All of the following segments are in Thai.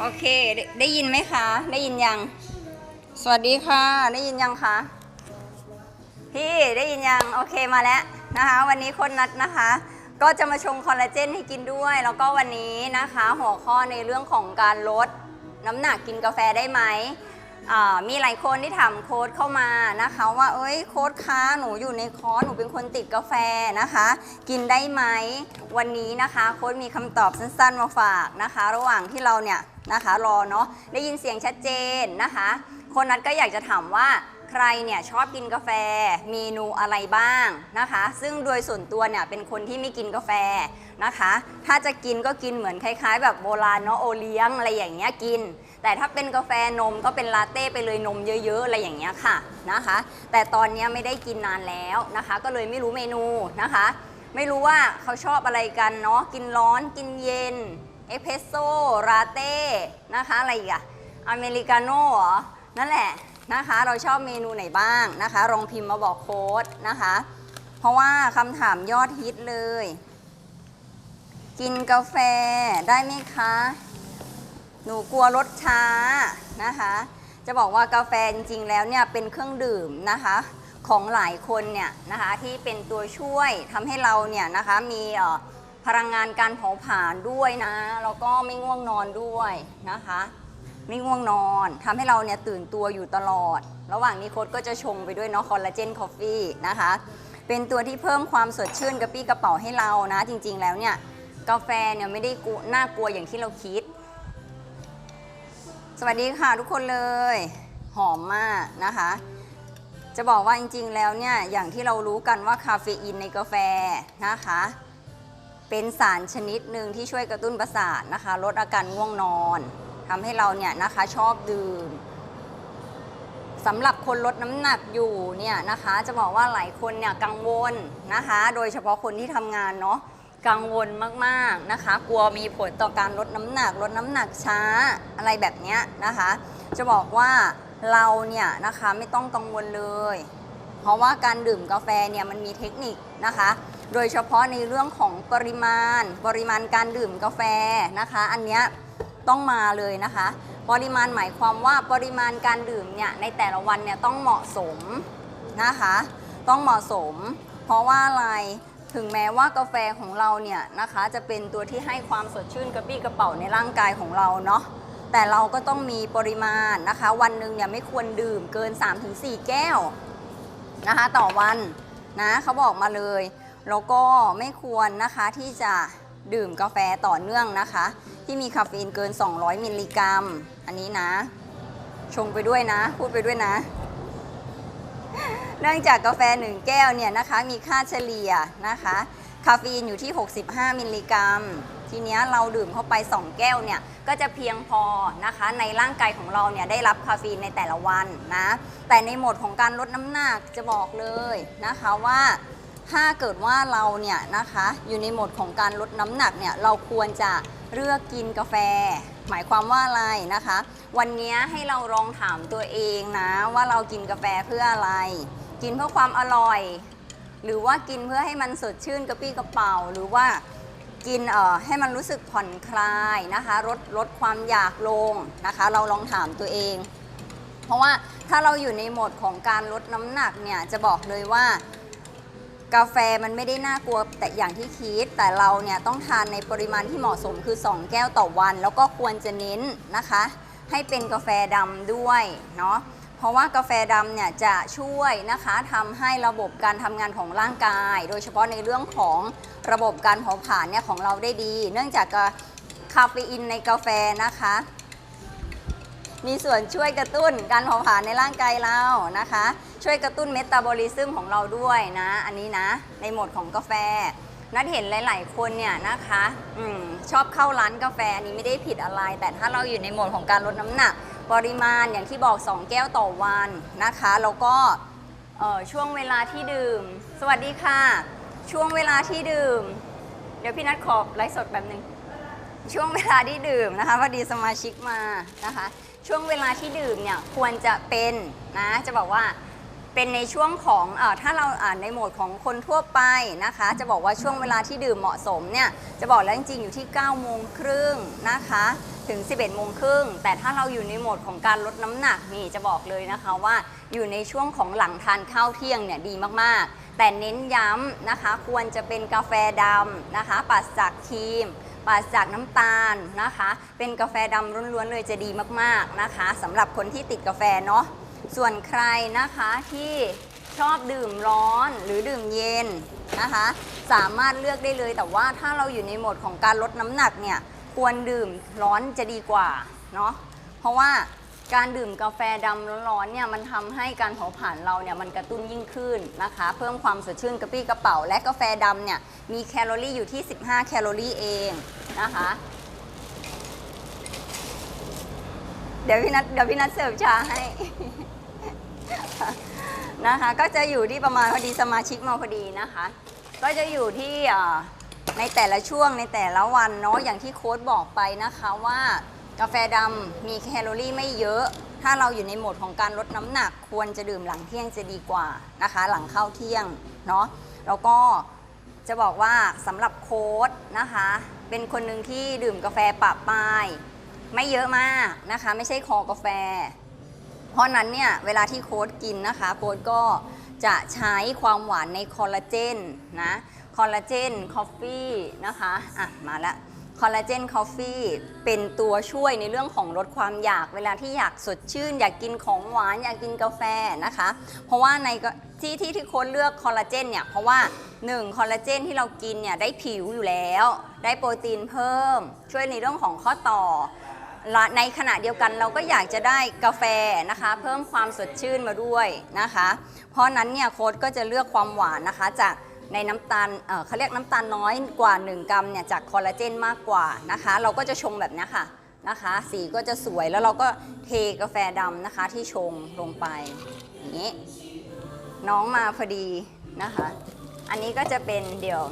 โอเค ได้ยินไหมคะ ได้ยินยัง สวัสดีค่ะ ได้ยินยังคะ พี่ได้ยินยัง โอเคมาแล้วนะคะ วันนี้คนนัดนะคะ ก็จะมาชงคอลลาเจนให้กินด้วย แล้วก็วันนี้นะคะ หัวข้อในเรื่องของการลดน้ำหนักกินกาแฟได้ไหม มีหลายคนที่ถามโค้ดเข้ามานะคะว่าเอ้ยโค้ดคะหนูอยู่ในคอร์สหนูเป็นคนติดกาแฟนะคะ กินได้ไหมวันนี้นะคะ โค้ดมีคำตอบสั้นๆมาฝากนะคะ ระหว่างที่เราเนี่ย นะคะ รอเนาะได้ยินเสียงชัดเจนนะคะ คนนัดก็อยากจะถามว่าใครเนี่ยชอบกินกาแฟเมนูอะไรบ้างนะคะ ซึ่งโดยส่วนตัวเนี่ยเป็นคนที่ไม่กินกาแฟนะคะ ถ้าจะกินก็กินเหมือนคล้าย ๆ แบบโบราณเนาะโอเลี้ยงอะไรอย่างเงี้ยกิน แต่ถ้าเป็นกาแฟนมก็เป็นลาเต้ไปเลยนมเยอะๆอะไรอย่างเงี้ยค่ะนะคะ แต่ตอนเนี้ยไม่ได้กินนานแล้วนะคะ ก็เลยไม่รู้เมนูนะคะ ไม่รู้ว่าเขาชอบอะไรกันเนาะกินร้อนกินเย็น เอสเพรสโซ่ลาเต้นะคะอะไรอีกอะอเมริกาโน่เหรอ นั่นแหละนะคะ เราชอบเมนูไหนบ้างนะคะลองพิมพ์มาบอกโค้ดนะคะ เพราะว่าคำถามยอดฮิตเลย กินกาแฟได้ไหมคะ หนูกลัวรสช้านะคะ จะบอกว่ากาแฟจริงๆแล้วเนี่ยเป็นเครื่องดื่มนะคะของหลายคนเนี่ยนะคะที่เป็นตัวช่วยทำให้เราเนี่ยนะคะมีเอ่อ พลังงานการเผาผลาญด้วยนะ แล้วก็ไม่ง่วงนอนด้วยนะคะ ไม่ง่วงนอนทำให้เราเนี่ยตื่นตัวอยู่ตลอด ระหว่างนี้โค้ดก็จะชงไปด้วยเนาะคอลลาเจนคอฟฟี่นะคะ เป็นตัวที่เพิ่มความสดชื่นกระปี้กระเป๋าให้เรานะ จริงๆแล้วเนี่ยกาแฟเนี่ยไม่ได้กลัวน่ากลัวอย่างที่เราคิด สวัสดีค่ะทุกคนเลย หอมมากนะคะ จะบอกว่าจริงๆแล้วเนี่ยอย่างที่เรารู้กันว่าคาเฟอีนในกาแฟนะคะ เป็นสารชนิดหนึ่งที่ช่วยกระตุ้นประสาทนะคะ ลดอาการง่วงนอนทำให้เราเนี่ยนะคะชอบดื่มสำหรับคนลดน้ำหนักอยู่เนี่ยนะคะ จะบอกว่าหลายคนเนี่ยกังวลนะคะ โดยเฉพาะคนที่ทำงานเนาะกังวลมากๆนะคะ กลัวมีผลต่อการลดน้ำหนัก ลดน้ำหนักช้าอะไรแบบเนี้ยนะคะ จะบอกว่าเราเนี่ยนะคะไม่ต้องกังวลเลย เพราะว่าการดื่มกาแฟเนี่ยมันมีเทคนิคนะคะ โดยเฉพาะในเรื่องของปริมาณ ปริมาณการดื่มกาแฟนะคะ อันเนี้ยต้องมาเลยนะคะ ปริมาณหมายความว่าปริมาณการดื่มเนี่ยในแต่ละวันเนี่ยต้องเหมาะสมนะคะ ต้องเหมาะสม เพราะว่าอะไรถึงแม้ว่ากาแฟของเราเนี่ยนะคะจะเป็นตัวที่ให้ความสดชื่นกระปี้กระเป๋าในร่างกายของเราเนาะแต่เราก็ต้องมีปริมาณนะคะ วันหนึ่งเนี่ยไม่ควรดื่มเกิน 3-4 แก้วนะคะ ต่อวันนะเขาบอกมาเลย แล้วก็ไม่ควรนะคะที่จะดื่มกาแฟต่อเนื่องนะคะ ที่มีคาเฟอีนเกิน 200 มิลลิกรัม อันนี้นะ ชงไปด้วยนะ พูดไปด้วยนะ เนื่องจากกาแฟหนึ่งแก้วเนี่ยนะคะ มีค่าเฉลี่ยนะคะ คาเฟอีนอยู่ที่ 65 มิลลิกรัม ทีนี้เราดื่มเข้าไป 2 แก้วเนี่ย ก็จะเพียงพอนะคะ ในร่างกายของเราเนี่ยได้รับคาเฟอีนในแต่ละวันนะ แต่ในโหมดของการลดน้ำหนักจะบอกเลยนะคะว่า ถ้าเกิดว่าเราเนี่ยนะคะอยู่ในโหมดของการลดน้ำหนักเนี่ยเราควรจะเลือกกินกาแฟ หมายความว่าอะไรนะคะ วันนี้ให้เราลองถามตัวเองนะว่าเรากินกาแฟเพื่ออะไร กินเพื่อความอร่อย หรือว่ากินเพื่อให้มันสดชื่นกระปี้กระเป๋าหรือว่ากินเอ่อให้มันรู้สึกผ่อนคลายนะคะลดลดความอยากลงนะคะ เราลองถามตัวเอง เพราะว่าถ้าเราอยู่ในโหมดของการลดน้ำหนักเนี่ยจะบอกเลยว่า กาแฟมันไม่ได้น่ากลัวแต่อย่างที่คิด แต่เราเนี่ยต้องทานในปริมาณที่เหมาะสมคือ 2 แก้วต่อวัน แล้วก็ควรจะเน้นนะคะ ให้เป็นกาแฟดำด้วยเนาะเพราะว่ากาแฟดำเนี่ยจะช่วยนะคะทำให้ระบบการทำงานของร่างกาย โดยเฉพาะในเรื่องของระบบการเผาผลาญเนี่ยของเราได้ดี เนื่องจากคาเฟอีนในกาแฟนะคะ มีส่วนช่วยกระตุ้นการเผาผลาญในร่างกายเรานะคะ ช่วยกระตุ้นเมตาบอลิซึมของเราด้วยนะ อันนี้นะ ในโหมดของกาแฟ นัดเห็นหลาย ๆ คนเนี่ยนะคะอชอบเข้าร้านกาแฟอันนี้ไม่ได้ผิดอะไร แต่ถ้าเราอยู่ในโหมดของการลดน้ำหนัก ปริมาณอย่างที่บอก 2 แก้วต่อวันนะคะแล้วก็ช่วงเวลาที่ดื่ม สวัสดีค่ะ ช่วงเวลาที่ดื่ม เดี๋ยวพี่นัดขอไลฟ์สดแบบหนึ่งช่วงเวลาที่ดื่มนะคะพอดีสมาชิกมานะคะ ช่วงเวลาที่ดื่มเนี่ยควรจะเป็นนะจะบอกว่าเป็นในช่วงของเออถ้าเราอ่านในโหมดของคนทั่วไปนะคะ จะบอกว่าช่วงเวลาที่ดื่มเหมาะสมเนี่ยจะบอกแล้วจริงๆอยู่ที่9โมงครึ่งนะคะถึง 11โมงครึ่งแต่ถ้าเราอยู่ในโหมดของการลดน้ำหนักนี่จะบอกเลยนะคะว่าอยู่ในช่วงของหลังทานข้าวเที่ยงเนี่ยดีมากๆ แต่เน้นย้ำนะคะควรจะเป็นกาแฟดำนะคะปราศจากครีม ปราศจากน้ำตาลนะคะ เป็นกาแฟดำล้วนๆเลยจะดีมากๆนะคะสำหรับคนที่ติดกาแฟเนาะส่วนใครนะคะที่ชอบดื่มร้อนหรือดื่มเย็นนะคะ สามารถเลือกได้เลยแต่ว่าถ้าเราอยู่ในโหมดของการลดน้ำหนักเนี่ยควรดื่มร้อนจะดีกว่าเนาะเพราะว่า การดื่มกาแฟดำร้อนๆเนี่ยมันทำให้การเผาผลาญเราเนี่ยมันกระตุ้นยิ่งขึ้นนะคะ เพิ่มความสดชื่นกระปี้กระเป๋า และกาแฟดำเนี่ยมีแคลอรี่อยู่ที่ 15 แคลอรี่เองนะคะ เดี๋ยวพี่นัทเดี๋ยวพี่นัทเสิร์ฟชาให้นะคะ ก็จะอยู่ที่ประมาณพอดีสมาชิกมาพอดีนะคะ ก็จะอยู่ที่ในแต่ละช่วงในแต่ละวันเนาะอย่างที่โค้ดบอกไปนะคะว่า กาแฟดำมีแคลอรี่ไม่เยอะ ถ้าเราอยู่ในโหมดของการลดน้ำหนัก ควรจะดื่มหลังเที่ยงจะดีกว่านะคะ หลังเข้าเที่ยงเนาะแล้วก็จะบอกว่าสำหรับโค้ดนะคะ เป็นคนหนึ่งที่ดื่มกาแฟปะปายไม่เยอะมากนะคะ ไม่ใช่คอกาแฟ เพราะนั้นเนี่ยเวลาที่โค้ดกินนะคะโค้ดก็จะใช้ความหวานในคอลลาเจนนะคอลลาเจนคอฟฟี่นะคะอะมาละ คอลลาเจนคอฟฟี่เป็นตัวช่วยในเรื่องของลดความอยากเวลาที่อยากสดชื่น อยากกินของหวาน อยากกินกาแฟนะคะ เพราะว่าในที่ที่ที่โค้ดเลือกคอลลาเจนเนี่ยเพราะว่า 1 คอลลาเจนที่เรากินเนี่ยได้ผิวอยู่แล้ว ได้โปรตีนเพิ่ม ช่วยในเรื่องของข้อต่อ ในขณะเดียวกันเราก็อยากจะได้กาแฟนะคะ เพิ่มความสดชื่นมาด้วยนะคะ เพราะนั้นเนี่ยโค้ดก็จะเลือกความหวานนะคะจาก ในน้ำตาลเเขาเรียกน้ำตาลน้อยกว่า 1 กรัมเนี่ยจากคอลลาเจนมากกว่านะคะ เราก็จะชงแบบนี้ค่ะนะคะ สีก็จะสวยแล้วเราก็เทกาแฟดำนะคะที่ชงลงไปอย่างนี้ น้องมาพอดีนะคะ อันนี้ก็จะเป็นเดี๋ยว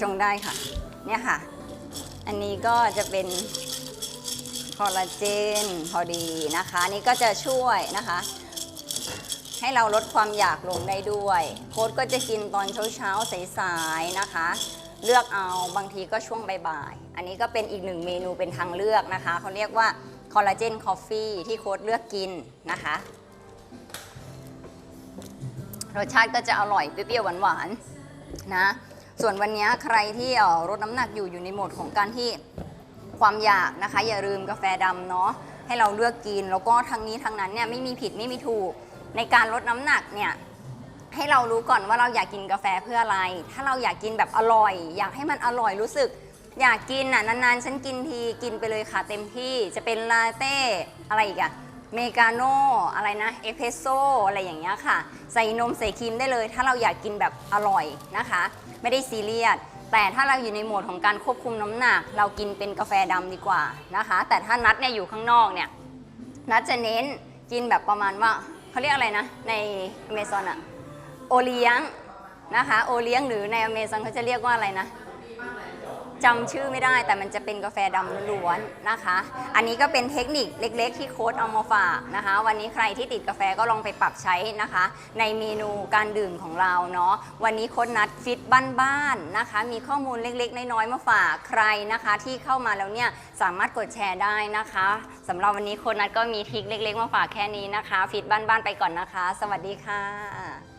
ชงได้ค่ะ เนี่ยค่ะ อันนี้ก็จะเป็นคอลลาเจนพอดีนะคะ อันนี้ก็จะช่วยนะคะ ให้เราลดความอยากลงได้ด้วย โค้ดก็จะกินตอนเช้าๆสายๆนะคะ เลือกเอาบางทีก็ช่วงบ่ายๆอันนี้ก็เป็นอีกหนึ่งเมนูเป็นทางเลือกนะคะเขาเรียกว่าคอลลาเจนคอฟฟี่ที่โค้ดเลือกกินนะคะ รสชาติก็จะอร่อยเปรี้ยวๆหวานๆนะส่วนวันนี้ใครที่ออลดน้ำหนักอยู่อยู่ในโหมดของการที่ความอยากนะคะ อย่าลืมกาแฟดำเนาะให้เราเลือกกิน แล้วก็ทั้งนี้ทั้งนั้นเนี่ยไม่มีผิดไม่มีถูก ในการลดน้ำหนักเนี่ยให้เรารู้ก่อนว่าเราอยากกินกาแฟเพื่ออะไร ถ้าเราอยากกินแบบอร่อย อยากให้มันอร่อยรู้สึก อยากกินอะนานๆ ฉันกินทีกินไปเลยค่ะเต็มที่จะเป็นลาเต้อะไรอีกอะเมกาโน่อะไรนะเอสเพรสโซอะไรอย่างเงี้ยค่ะ ใส่นมใส่ครีมได้เลย ถ้าเราอยากกินแบบอร่อยนะคะ ไม่ได้ซีเรียสแต่ถ้าเราอยู่ในโหมดของการควบคุมน้ำหนัก เรากินเป็นกาแฟดำดีกว่านะคะ แต่ถ้านัดเนี่ยอยู่ข้างนอกเนี่ยนัดจะเน้นกินแบบประมาณว่า เขาเรียกอะไรนะ ในอเมซอนอะโอเลี้ยงนะคะ โอเลี้ยงหรือในอเมซอนเขาจะเรียกว่าอะไรนะ จำชื่อไม่ได้แต่มันจะเป็นกาแฟดำล้วนๆนะคะ อันนี้ก็เป็นเทคนิคเล็กๆ ที่โค้ดเอามาฝากนะคะ วันนี้ใครที่ติดกาแฟก็ลองไปปรับใช้นะคะ ในเมนูการดื่มของเราเนาะวันนี้โค้ดนัดฟิตบ้านๆนะคะ มีข้อมูลเล็กๆ น้อยๆมาฝากใครนะคะ ที่เข้ามาแล้วเนี่ยสามารถกดแชร์ได้นะคะสำหรับวันนี้โค้ดนัดก็มีทริคเล็ก ๆ มาฝากแค่นี้นะคะ ฟิตบ้านๆไปก่อนนะคะ สวัสดีค่ะ